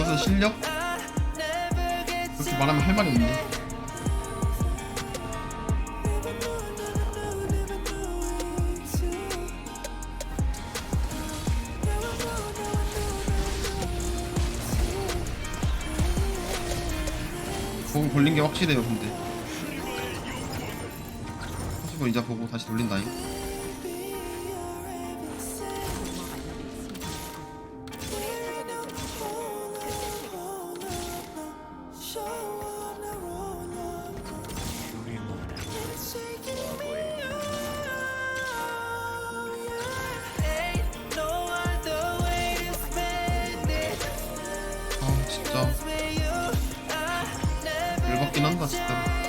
이것은 실력? 그렇게 말하면 할 말이 없네. 보고 걸린 게 확실해요, 근데. 하시고 이자 보고 다시 돌린다잉. 열받긴 한다, 진짜.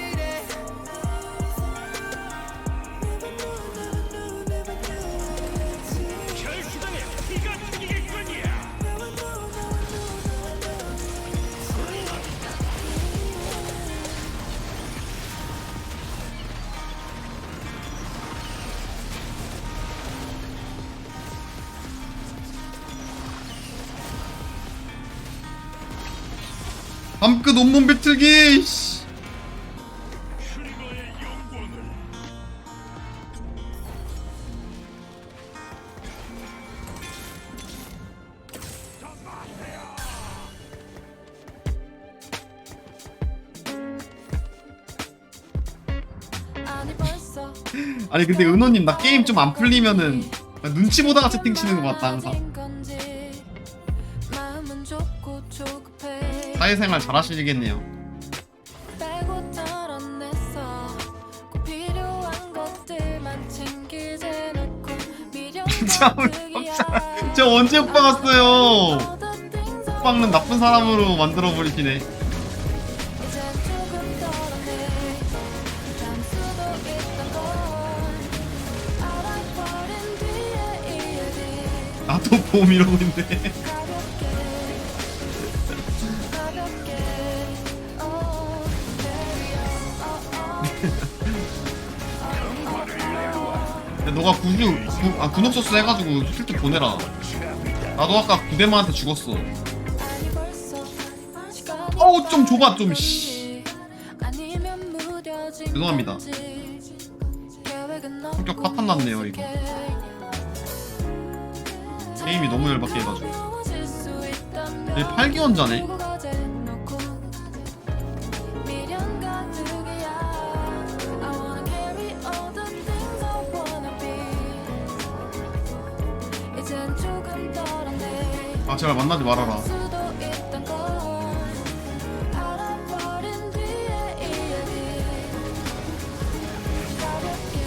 밤끝 온몸 비틀기! 씨. 아니 근데 은호님, 나 게임 좀 안 풀리면은 눈치 보다가 채팅 치는 것 같다, 항상. 사회생활 잘 하시겠네요. 진짜 가득이야 저 언제 오빠 갔어요? I 오빠는 나쁜 사람으로 만들어버리시네. 나도 보험 이러고 oh 야, 너가 구주, 구, 아, 군옥소스 해가지고 슬쩍 보내라. 나도 아까 구대만한테 죽었어. 어우, 좀 좁아, 좀, 씨. 죄송합니다. 성격 파탄 났네요, 이거. 게임이 너무 열받게 해가지고. 얘 8기원자네? 두고 가재 놓고 미련 가득이야. I wanna carry all the things I wanna be. 이젠 조금 덜었네. 아, 제발 만나지 말아라.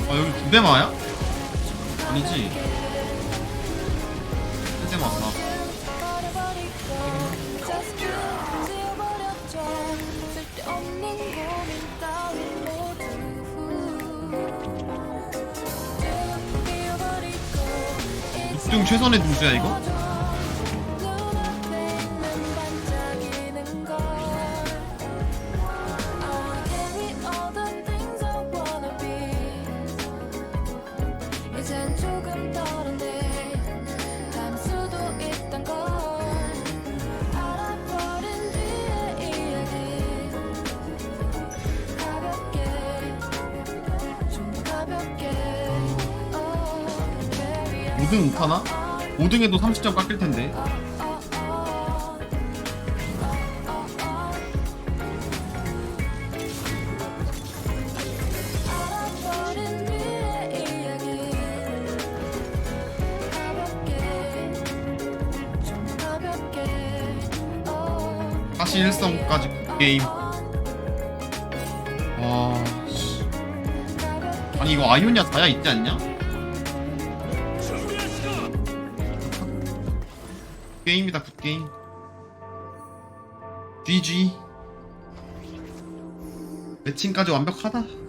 아, 여기 구대마야? 아니지. 육중 최선의 등수야, 이거? 5등 못하나? 5등에도 30점 깎일 텐데. 다시 일성까지 게임. 와, 씨. 아니, 이거 아이오니아 다야 있지 않냐? 게임이다, 굿게임. GG. 매칭까지 완벽하다.